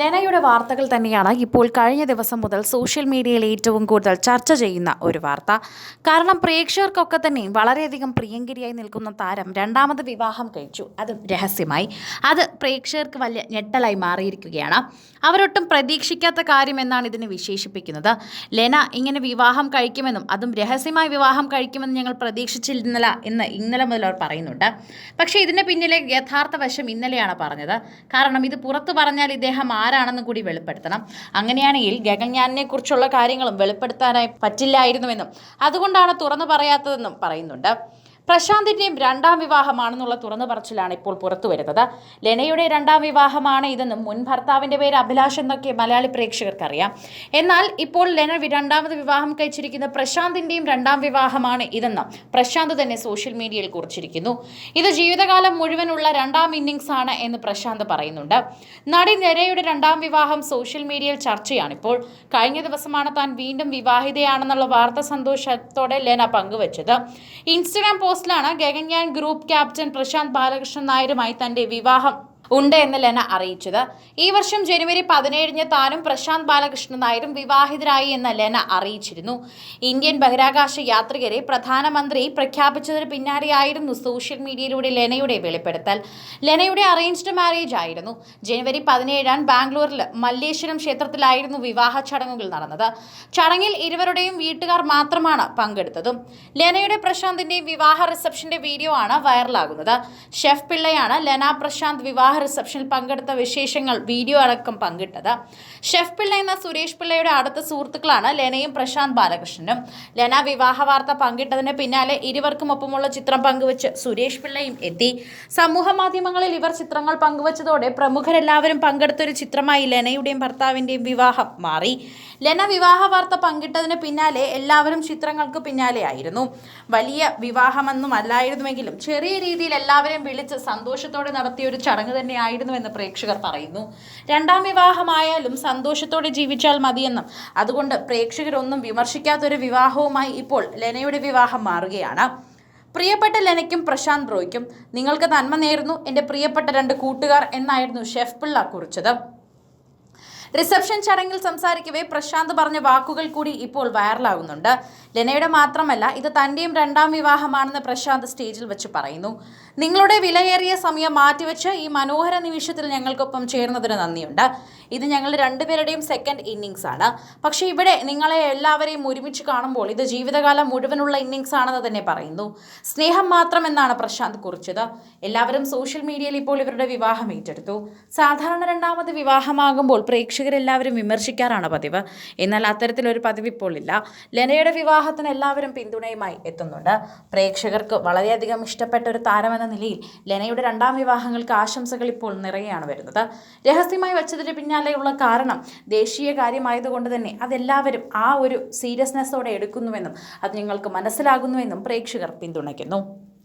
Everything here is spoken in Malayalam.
ലെനയുടെ വാർത്തകൾ തന്നെയാണ് ഇപ്പോൾ കഴിഞ്ഞ ദിവസം മുതൽ സോഷ്യൽ മീഡിയയിൽ ഏറ്റവും കൂടുതൽ ചർച്ച ചെയ്യുന്ന ഒരു വാർത്ത. കാരണം പ്രേക്ഷകർക്കൊക്കെ തന്നെ വളരെയധികം പ്രിയങ്കരിയായി നിൽക്കുന്ന താരം രണ്ടാമത് വിവാഹം കഴിച്ചു. അത് രഹസ്യമായി. അത് പ്രേക്ഷകർക്ക് വലിയ ഞെട്ടലായി മാറിയിരിക്കുകയാണ്. അവരൊട്ടും പ്രതീക്ഷിക്കാത്ത കാര്യമെന്നാണ് ഇതിനെ വിശേഷിപ്പിക്കുന്നത്. ലെന ഇങ്ങനെ വിവാഹം കഴിക്കുമെന്നും അതും രഹസ്യമായി വിവാഹം കഴിക്കുമെന്നും ഞങ്ങൾ പ്രതീക്ഷിച്ചിരുന്നില്ല എന്ന് ഇന്നലെ മുതൽ അവർ പറയുന്നുണ്ട്. പക്ഷേ ഇതിന് പിന്നിലെ യഥാർത്ഥ വശം ഇന്നലെയാണ് പറഞ്ഞത്. കാരണം ഇത് പുറത്തു പറഞ്ഞാൽ ഇദ്ദേഹം ആരാണെന്ന് കൂടി വെളിപ്പെടുത്തണം. അങ്ങനെയാണെങ്കിൽ ഗഗൻയാനിനെ കുറിച്ചുള്ള കാര്യങ്ങളും വെളിപ്പെടുത്താനായി പറ്റില്ലായിരുന്നുവെന്നും അതുകൊണ്ടാണ് തുറന്നു പറയാത്തതെന്നും പറയുന്നുണ്ട്. പ്രശാന്തിന്റെയും രണ്ടാം വിവാഹമാണെന്നുള്ള തുറന്നു പറച്ചിലാണ് ഇപ്പോൾ പുറത്തു വരുന്നത് ലെനയുടെ രണ്ടാം വിവാഹമാണ് ഇതെന്നും മുൻ ഭർത്താവിന്റെ പേര് അഭിലാഷ് എന്നൊക്കെ മലയാളി പ്രേക്ഷകർക്കറിയാം. എന്നാൽ ഇപ്പോൾ ലെന രണ്ടാമത് വിവാഹം കഴിച്ചിരിക്കുന്ന പ്രശാന്തിന്റെയും രണ്ടാം വിവാഹമാണ് ഇതെന്നും പ്രശാന്ത് തന്നെ സോഷ്യൽ മീഡിയയിൽ കുറിച്ചിരിക്കുന്നു. ഇത് ജീവിതകാലം മുഴുവനുള്ള രണ്ടാം ഇന്നിംഗ്സ് ആണ് എന്ന് പ്രശാന്ത് പറയുന്നുണ്ട്. നടി ലെനയുടെ രണ്ടാം വിവാഹം സോഷ്യൽ മീഡിയയിൽ ചർച്ചയാണിപ്പോൾ. കഴിഞ്ഞ ദിവസമാണ് താൻ വീണ്ടും വിവാഹിതയാണെന്നുള്ള വാർത്ത സന്തോഷത്തോടെ ലെന പങ്കുവച്ചത്. ഇൻസ്റ്റഗ്രാം പോസ്റ്റിലാണ് ഗഗൻയാൻ ഗ്രൂപ്പ് ക്യാപ്റ്റൻ പ്രശാന്ത് ബാലകൃഷ്ണൻ നായരുമായി തന്റെ വിവാഹം. ഉണ്ട് എന്ന് ലെന അറിയിച്ചത്. ഈ വർഷം ജനുവരി പതിനേഴിന് താനും പ്രശാന്ത് ബാലകൃഷ്ണൻ നായരും വിവാഹിതരായി എന്ന് ലെന അറിയിച്ചിരുന്നു. ഇന്ത്യൻ ബഹിരാകാശ യാത്രികരെ പ്രധാനമന്ത്രി പ്രഖ്യാപിച്ചതിന് പിന്നാലെയായിരുന്നു സോഷ്യൽ മീഡിയയിലൂടെ ലെനയുടെ വെളിപ്പെടുത്തൽ. ലെനയുടെ അറേഞ്ച്ഡ് മാരേജ് ആയിരുന്നു. ജനുവരി പതിനേഴാം ബാംഗ്ലൂരിൽ മല്ലേശ്വരം ക്ഷേത്രത്തിലായിരുന്നു വിവാഹ ചടങ്ങുകൾ നടന്നത്. ചടങ്ങിൽ ഇരുവരുടെയും വീട്ടുകാർ മാത്രമാണ് പങ്കെടുത്തതും. ലെനയുടെ പ്രശാന്തിന്റെയും വിവാഹ റിസപ്ഷന്റെ വീഡിയോ ആണ് വൈറലാകുന്നത് ഷെഫ് പിള്ളയാണ് ലെന പ്രശാന്ത് വിവാഹ റിസപ്ഷനിൽ പങ്കെടുത്ത വിശേഷങ്ങൾ വീഡിയോ അടക്കം പങ്കിട്ടത്. ഷെഫ് പിള്ള എന്ന സുരേഷ് പിള്ളയുടെ അടുത്ത സുഹൃത്തുക്കളാണ് ലെനയും പ്രശാന്ത് ബാലകൃഷ്ണനും. ലെന വിവാഹ വാർത്ത പങ്കിട്ടതിന് പിന്നാലെ ഇരുവർക്കും ഒപ്പമുള്ള ചിത്രം പങ്കുവച്ച് സുരേഷ് പിള്ളയും എത്തി. സമൂഹ മാധ്യമങ്ങളിൽ ഇവർ ചിത്രങ്ങൾ പങ്കുവച്ചതോടെ പ്രമുഖരെല്ലാവരും പങ്കെടുത്തൊരു ചിത്രമായി ലെനയുടെയും ഭർത്താവിന്റെയും വിവാഹം മാറി. ലെന വിവാഹ വാർത്ത പങ്കിട്ടതിന് പിന്നാലെ എല്ലാവരും ചിത്രങ്ങൾക്ക് പിന്നാലെയായിരുന്നു വലിയ വിവാഹമൊന്നും അല്ലായിരുന്നുവെങ്കിലും ചെറിയ രീതിയിൽ എല്ലാവരെയും വിളിച്ച് സന്തോഷത്തോടെ നടത്തിയ ഒരു ചടങ്ങ് തന്നെയായിരുന്നുവെന്ന് പ്രേക്ഷകർ പറയുന്നു. രണ്ടാം വിവാഹമായാലും സന്തോഷത്തോടെ ജീവിച്ചാൽ മതിയെന്നും അതുകൊണ്ട് പ്രേക്ഷകരൊന്നും വിമർശിക്കാത്തൊരു വിവാഹവുമായി ഇപ്പോൾ ലെനയുടെ വിവാഹം മാറുകയാണ്. പ്രിയപ്പെട്ട ലെനയ്ക്കും പ്രശാന്ത് റോയ്ക്കും നിങ്ങൾക്ക് നന്മ നേരുന്നു. എന്റെ പ്രിയപ്പെട്ട രണ്ട് കൂട്ടുകാർ എന്നായിരുന്നു ഷെഫ് പിള്ള കുറിച്ചത്. റിസപ്ഷൻ ചടങ്ങിൽ സംസാരിക്കവേ പ്രശാന്ത് പറഞ്ഞ വാക്കുകൾ കൂടി ഇപ്പോൾ വൈറലാകുന്നുണ്ട് ലെനയുടെ മാത്രമല്ല ഇത് തന്റെയും രണ്ടാം വിവാഹമാണെന്ന് പ്രശാന്ത് സ്റ്റേജിൽ വെച്ച് പറയുന്നു. നിങ്ങളുടെ വിലയേറിയ സമയം മാറ്റിവെച്ച് ഈ മനോഹര നിമിഷത്തിൽ ഞങ്ങൾക്കൊപ്പം ചേർന്നതിന് നന്ദിയുണ്ട്. ഇത് ഞങ്ങൾ രണ്ടുപേരുടെയും സെക്കൻഡ് ഇന്നിങ്സ് ആണ്. പക്ഷേ ഇവിടെ നിങ്ങളെ എല്ലാവരെയും ഒരുമിച്ച് കാണുമ്പോൾ ഇത് ജീവിതകാലം മുഴുവനുള്ള ഇന്നിങ്സ് ആണെന്ന് തന്നെ പറയുന്നു. സ്നേഹം മാത്രം എന്നാണ് പ്രശാന്ത് കുറിച്ചത്. എല്ലാവരും സോഷ്യൽ മീഡിയയിൽ ഇപ്പോൾ ഇവരുടെ വിവാഹം ഏറ്റെടുത്തു. സാധാരണ രണ്ടാമത് വിവാഹമാകുമ്പോൾ പ്രേക്ഷകരെല്ലാവരും വിമർശിക്കാറാണ് പതിവ്. എന്നാൽ അത്തരത്തിലൊരു പതിവ് ഇപ്പോൾ ഇല്ല. ലെനയുടെ വിവാഹത്തിന് എല്ലാവരും പിന്തുണയുമായി എത്തുന്നുണ്ട്. പ്രേക്ഷകർക്ക് വളരെയധികം ഇഷ്ടപ്പെട്ട ഒരു താരമെന്ന നിലയിൽ ലെനയുടെ രണ്ടാം വിവാഹങ്ങൾക്ക് ആശംസകൾ ഇപ്പോൾ നിറയെയാണ് വരുന്നത്. രഹസ്യമായി വെച്ചതിന് പിന്നാലെയുള്ള കാരണം ദേശീയ കാര്യമായതുകൊണ്ട് തന്നെ അതെല്ലാവരും ആ ഒരു സീരിയസ്നെസ്സോടെ എടുക്കുന്നുവെന്നും അത് ഞങ്ങൾക്ക് മനസ്സിലാകുന്നുവെന്നും പ്രേക്ഷകർ പിന്തുണയ്ക്കുന്നു.